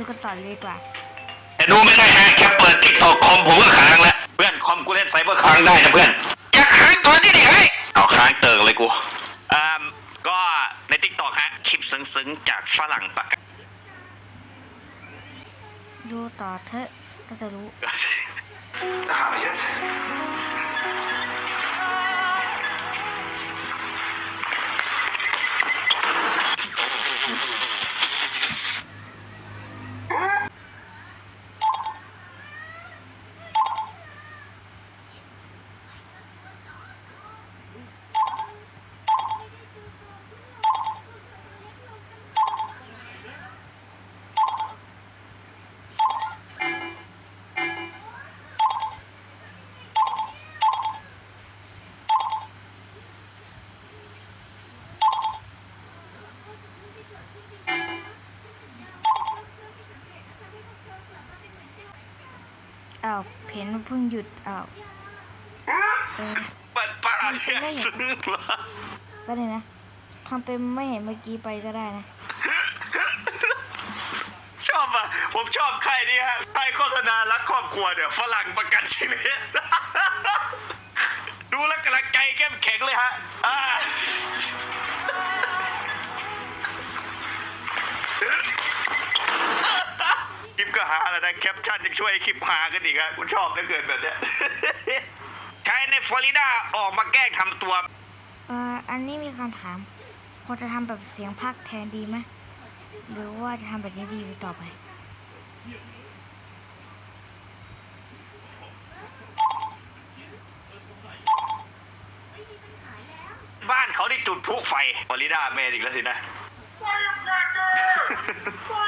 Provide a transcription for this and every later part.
ดูกันต่อเลยดีกว่า แต่ดูไม่ได้ฮะแค่เปิดติ๊กตอกคอมผมก็ค้างแล้วเพื่อนคอมกูเล่นไซเบอร์ค้างได้นะเพื่อน อยากค้างก่อนดิดิเฮ้ยเอาค้างเติงเลยกูอ่าก็ในติ๊กตอกฮะคลิปซึ้งๆจากฝรั่งปากกาดูต่อเถอะก็จะรู้อ้าวเพนเพิ่งหยุดอ้าวเออเปิดปากเนี่ยซึ้งเหรอก็เลยนะทำเป็นไม่เห็นเมื่อกี้ไปก็ได้นะ ชอบอะ ผมชอบใครนี่ฮะใครโฆษณารักครอบครัวเนี่ยฝรั่งประกันชีวิต แล้วนะแคปชั่นยังช่วยให้คลิปหากันอีกฮะคุณชอบเหลือเกินแบบเนี้ย ใช้ในฟลอริดาออกมาแกล้งทำตัว เอ่ออันนี้มีคำถามควรจะทำแบบเสียงภาคแทนดีไหมหรือว่าจะทำแบบนี้ดีต่อไป บ้านเขาได้จุดพลุไฟฟลอริดาเมดอีกแล้วสินะอ่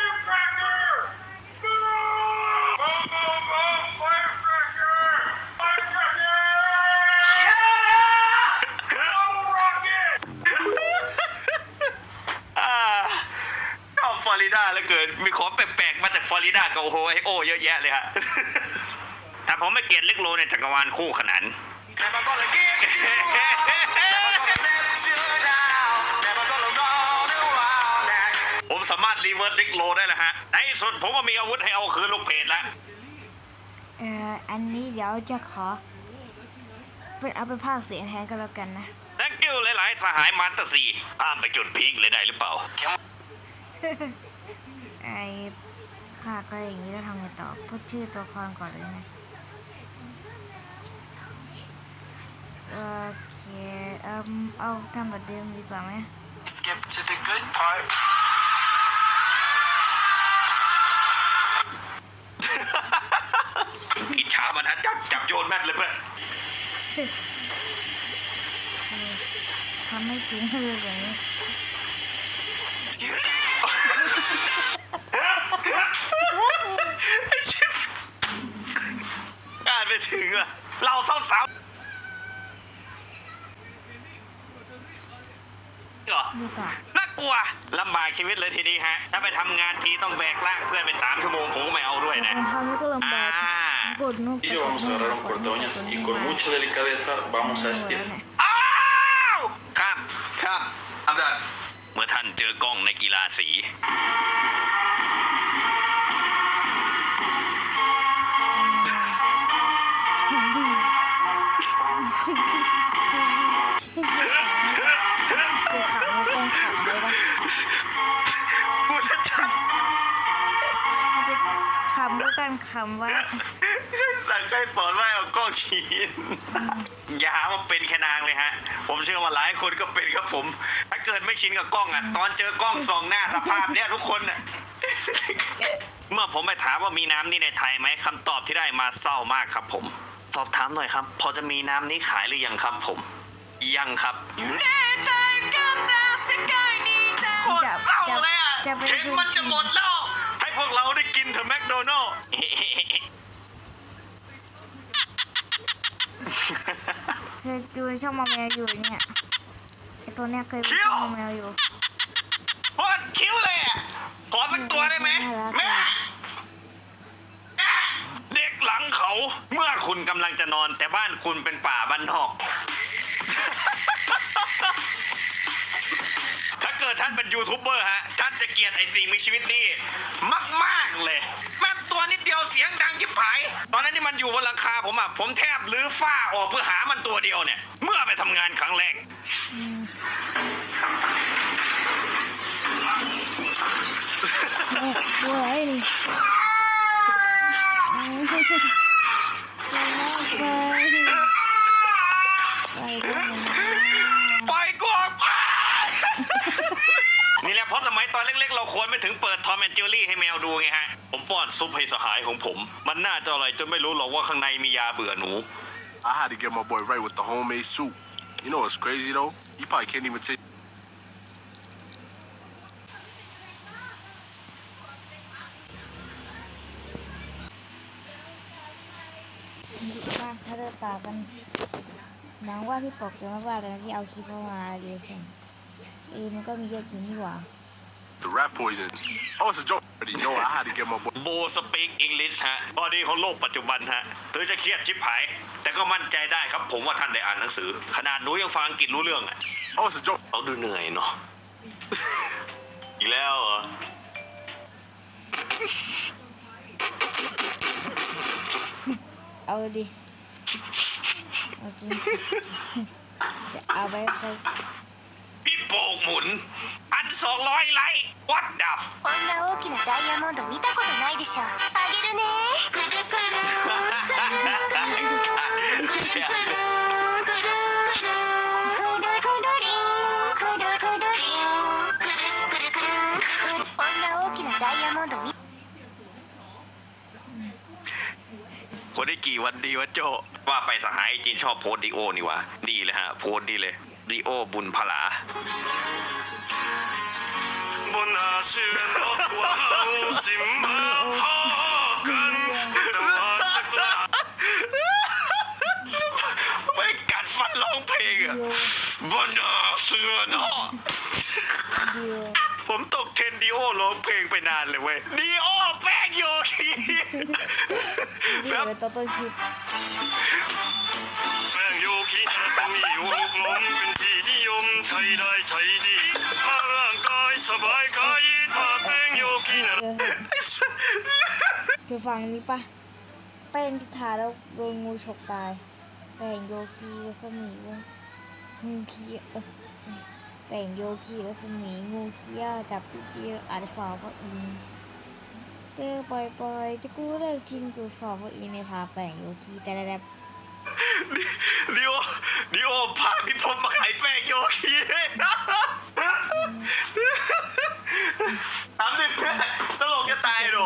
าเหลือเกิน มีของแปลกๆ มาจากฟลอริดากับโอไฮโอเยอะแยะเลยฮะ แต่ผมไม่เกลียดเล็กโลในจักรวาลคู่ขนาน Never gonna give you Never gonna let you down Never gonna run around that ผมสามารถรีเวิร์สลิกโลได้แล้วฮะ ในที่สุดผมก็มีอาวุธให้เอาคืนลูกเพจแล้ว เอ่ออันนี้เดี๋ยวจะขอ เป็นเอาเป็นภาคเสียงแทนก็แล้วกันนะ thank you หลายๆ สหายมาสเตอร์ซีข้ามไปจุดพีคเลยได้หรือเปล่า ไอภาคอะไรอย่างนี้แล้วทำไงต่อพูดชื่อตัวละครก่อนเลยนะโอเคเอ่มเอาทำแบบเดิมดีกว่าไหม Skip to the good part อิจฉามันฮะจับจับโยนแม่นเลยเพื่อนทำให้จริงเลยแบบนี้อ่าน ไม่ถึงอะ เราเศร้สาวเน่ากลัวลำบากชีวิตเลยทีนี้ฮะ ถ้าไปทำงานทีต้องแบกร่างเพื่อนไปสามชั่วโมงผมก็ไม่เอาด้วยนะ ทำให้ก็ลำบากอ่านู่น Ello vamos a agarrar un cortaoñas y con บครับ ครับ I'm done. เมื่อท่านเจอกล้องในกีฬาสี คำแล้วกงขำเลยนะกูจะจัดขำด้วยกันขำไว้ใครสั่งใครสอนว่าเอากล้องชี้อย่าหาว่าเป็นแค่นางเลยฮะ ผมเชื่อว่าหลายคนก็เป็นครับผม ถ้าเกิดไม่ชินกับกล้องอะ ตอนเจอกล้องส่องหน้าสภาพเนี้ยทุกคนอะเมื่อผมไปถามว่ามีน้ำนี่ในไทยไหมคำตอบที่ได้มาเศร้ามากครับผม สอบถามหน่อยครับ พอจะมีน้ำนี้ขายหรือยังครับ ผม ยังครับโคตรเศร้าเลยอะจะไปเห็นมันจะหมดแล้ว ให้พวกเราได้กินเถอะแมคโดนัลล์เคยดูช่องมาแมวอยู่เนี่ยไอตัวเนี้ยเคยดูช่องมาแมวอยู่ โคตรคิ้วเลยอะขอสักตัวได้ไหมน่ารักแม่ เด็กหลังเขา เมื่อ คุณกำลังจะนอน แต่บ้านคุณเป็นป่าบ้านนอก ถ้าเกิดท่านเป็นยูทูบเบอร์ฮะ ท่านจะเกลียดไอ้สิ่งมีชีวิตนี่มาก ๆ เลยแม่ตัวนิดเดียวเสียงดังยิบหาย ตอนนั้นที่มันอยู่บนหลังคาผมอะผมแทบลื้อฝ้าออกเพื่อหามันตัวเดียวเนี่ย เมื่อไปทำงานครั้งแรกดูอะ ถึงเปิดทอมแอนเจอรี่ให้แมวดูไงฮะ ผมป้อนซุปให้สหายของผม มันน่าจะอร่อยจนไม่รู้หรอกว่าข้างในมียาเบื่อหนู I had to get my boy right with the homemade soup. You know what's crazy though? He probably can't even taste. บ้านเขาเดินป่ากันหวังว่าพี่ปกจะไม่ว่าเลยที่เอาคลิปเข้ามาเรียกฉันเออมันก็มีเยอะอยู่นี่หว่า The rat poison. Oh, it's a joke. Already know I had to get my boy. โบสปีกอังกฤษฮะตอนนี้ของโลกปัจจุบันฮะถึงจะเครียดชิบหาย แต่ก็มั่นใจได้ครับ ผมว่าท่านได้อ่านหนังสือ ขนาดหนูยังฟังอังกฤษรู้เรื่องอะ Oh, it's a joke. เขาดูเหนื่อยเนาะ อีกแล้วเหรอ เอาดิเอาจริง จะเอาไปใครพี่โป่งหมุน อันสองร้อยไลค์วัดดับ こんな大きなダイヤモンド見たことないでしょあげるねくるくるくるくるくるくるくるくるくるくるくるりんくるくるりんくるくるくるこんな大きなダイヤモンド見 คนได้กี่วันดีวะโจ ว่าไปสหายจีนชอบโพสต์ดีโอนี่วะดีเลยฮะ โพสต์ดีเลยดีโอบุญพลา บนอาเชือนอกว่าเฮาสิมาพอกันแต่ว่าจะกล้าไม่กัดฟันร้องเพลงอะบนอาเสือเนาะผมตกเทนด์ดีโอร้องเพลงไปนานเลยเว้ยดีโอแป้งโยคีเดียวเลยตัวต้นคลิปแป้งโยคีจะต้องมีอยู่ลูกหลงเป็นที่นิยมใช้ได้ใช้ดีถ้าร่าง สบายกายถ้าแป้งโยคีนะเออฟังนี้ปะแป้งที่ทาแล้วโดนงูฉกตายแป้งโยคีรัศมีวงงูเคี้ยแป้งโยคีรัศมีงูเคี้ยจับพี่เจียอาจฝ่าพระอินเจอปล่อยปล่อยจะกูเลิกกินกูฝ่าพระอินในทาแป้งโยคีแต่ละแบบดีโอดีโอพาพี่พลมาขายแป้งโยคี ทำดิเพื่อนตลกจะตายโด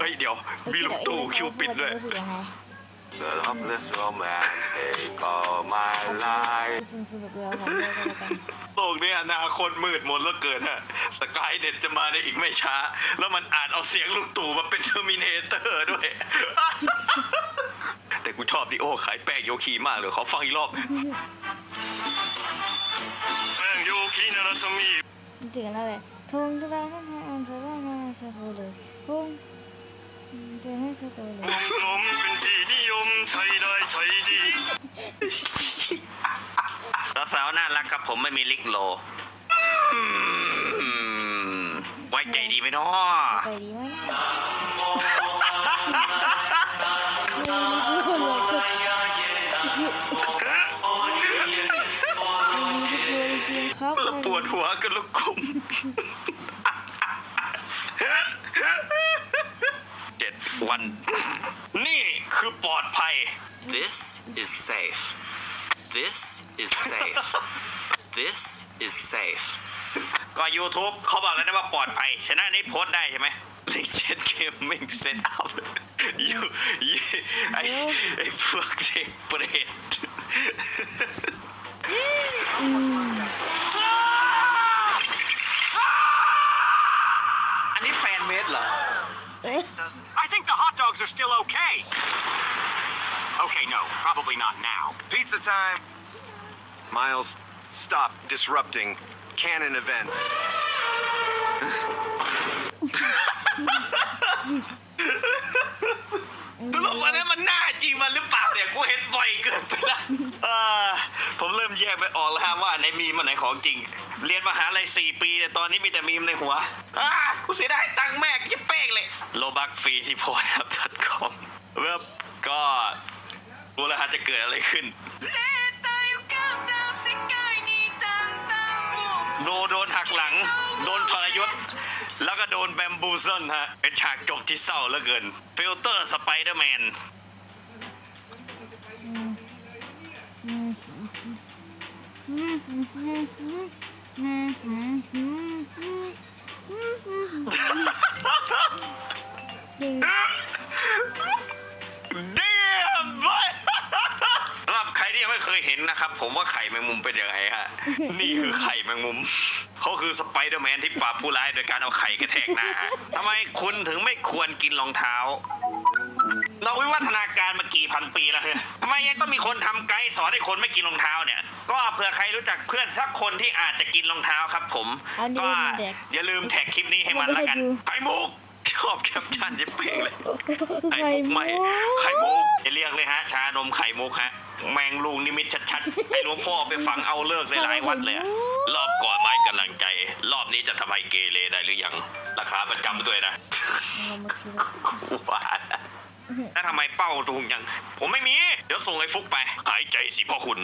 เฮ้ยเดี๋ยว มีลูกตู่คิวปิดด้วยรู้สึกยังไง The helpless romantic all my life สนุกสนุกเลยเอาของเล่นกันแล้วกัน โลกนี้อนาคตมืดมนแล้วเกินฮะสกายเน็ตจะมาในอีกไม่ช้า แล้วมันอ่านเอาเสียงลูกตู่มาเป็นเทอร์มินเตอร์ด้วย แต่กูชอบดิโอขายแป้งโยคีมากเลยขอฟังอีกรอบ แป้งโยคีนะรัศมี ถึงแล้วเลยทงตะลาทั้งอันตะลามาชาโคเลยทงเดินให้สตูเลยลูกหลงเป็นที่นิยมใช้ได้ใช้ดีแล้วสาวน่ารักครับผมไม่มีลิกโลอืมว้ใจดีไหมเนาะใจดีไหม เจ็ดวัน นี่คือปลอดภัย This is safe. This is safe. This is safe. ก็ YouTube เขาบอกแล้วนะว่าปลอดภัย ชนะนี้โพสต์ได้ใช่ไหมลิเจนเกมมิ่งเซตอัพยูยูไอไอพวกเด็กเปรต อันนี้ แฟนเมดเหรอ I think the hot dogs are still okay. Okay, no, probably not now. Pizza time. Miles, stop disrupting canon events. ตลกอันนั้นมันหน้าจริงมันหรือเปล่าเนี่ยกูเห็นบ่อยเกินไปละอ่าผมเริ่มแยกไปออกแล้วฮะว่าอันไหนมีมอันไหนของจริง เรียนมหาลัยสี่ปี แต่ตอนนี้มีแต่มีมในหัวอ่ากูเสียดายตังค์แม่กูจะเป้งเลยโลบักฟรีที่โพสครับ .com เว็บก็รู้แล้วฮะจะเกิดอะไรขึ้นโดโดนหักหลัง โดนทรยศ แล้วก็โดนแบมบูเซนฮะ เป็นฉากจบที่เศร้าเหลือเกิน ฟิลเตอร์สไปเดอร์แมน เดียมบอยสำหรับใครที่ยังไม่เคยเห็นนะครับ ผมว่าไข่แมงมุมเป็นยังไงฮะ นี่คือไข่แมงมุม เขาคือสไปเดอร์แมนที่ปราบผู้ร้ายโดยการเอาไข่กระแทกหน้าฮะทำไมคุณถึงไม่ควรกินรองเท้า เราวิวัฒนาการมากี่พันปีแล้วเฮ้ยทำไมยังต้องมีคนทำไกด์สอนให้คนไม่กินรองเท้าเนี่ย ก็เผื่อใครรู้จักเพื่อนสักคนที่อาจจะกินรองเท้าครับ ผมอันนี้ก็มันเด็กอย่าลืมแท็กคลิปนี้ให้มันแล้วกันไข่มุกชอบแคปชั่นจะเป่งเลยไข่มุกไม่ไข่มุกจะเรียกเลยฮะ ชานมไข่มุกฮะ แมงลุงนิมิตชัดๆให้หลวงพ่อไปฝังเอาเลิกหลายๆวัดเลยอะรอบก่อนไม้กำลังใจ รอบนี้จะทำให้เกเรได้หรือยัง ราคาประจำด้วยนะเรามาคิดว่า ว่าแล้วทำไมเป้าตุงยัง ผมไม่มี เดี๋ยวส่งไอ้ฟุกไป หายใจสิพ่อคุณ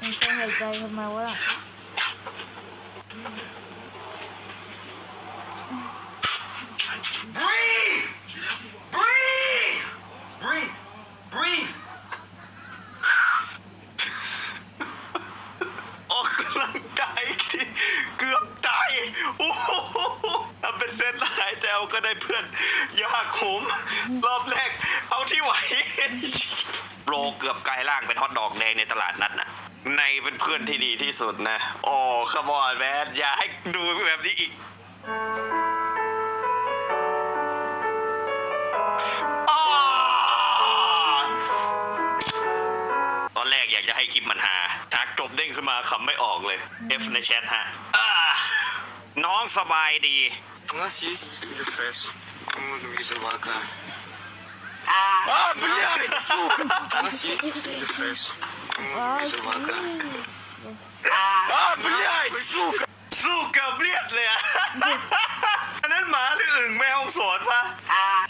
มันจะหายใจทำไมวะล่ะ ออกกำลังกายที่เกือบตาย โอ้โหทำเป็นเส้นหายแต่เอาก็ได้เพื่อน ยากขม รอบแรก เอาที่ไหว โรเกือบกลายร่างเป็นฮอตดอกแดงในตลาดนัดนะในเป็นเพื่อนที่ดีที่ สุดนะ โอ้ขบอนแมนอย่าให้ดูแบบนี้อีกอ้า ตอนแรกอยากจะให้คลิปมันหาฉากจบเด้งขึ้นมาคำไม่ออกเลย F ในแชทฮะอ่าน้องสบายดี У нас есть рефреш. Мы можем есть собака. А, блядь, сука! У нас есть рефреш. Мы ว้า можем ว есть собака. А, блядь, сука! Сука, เลียดเลยอะ อันนั้นหมาหรืออึ่งแม่ห้องสวนปะ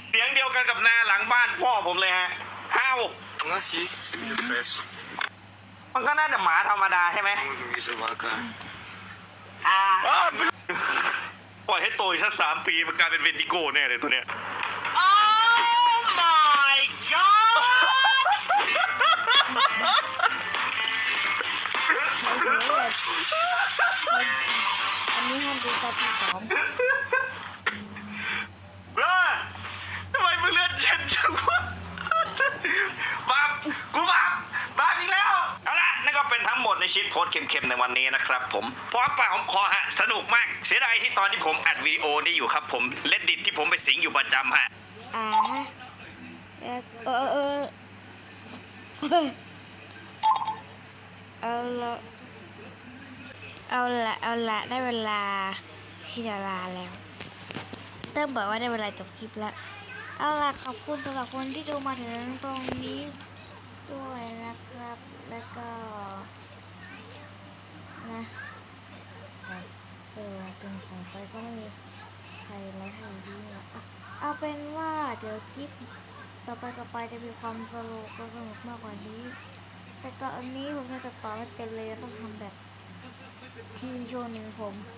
เสียงเดียวกันกับนาหลังบ้านพ่อผมเลยฮะห้าว У нас есть рефреш. มันก็น่าจะหมาธรรมดาใช่ไหม Мы можем есть собака. ปล่อยให้โตอีกสักสามปีมันกลายเป็นเวนติโก้แน่เลยตัวเนี้ย อันนี้ห้ามดูตาที่สองบ้าทำไมมึงเลือดเย็นจังวะบับกูบับบับอีกแล้ว เอาละนั่นก็เป็นทั้งหมดในชีตโพสต์เค็มๆในวันนี้นะครับผมพอปากผมคอฮะสนุกมาก เสียดายที่ตอนที่ผมอัดวิดีโอนี้อยู่ครับผมเล่นดิดที่ผมไปสิงอยู่ประจำฮะ อ่าฮะเออเออเออเอาละ เอาละเอาละได้เวลาที่จะลาแล้ว เติมบอกว่าได้เวลาจบคลิปแล้ว เอาละขอบคุณสำหรับคนที่ดูมาถึงตรงนี้ด้วยนะครับ แล้วก็ นะเออจนของไปก็ไม่มีใครไลฟ์อยู่ดีอะเอาเป็นว่าเดี๋ยวคลิปต่อไปต่อไปจะมีความสนุกและสนุกมากกว่านี้ แต่ตอนนี้ผมจะตัดต่อไม่เป็นเลยต้องทำแบบ ที่ช่วงนึ่งผม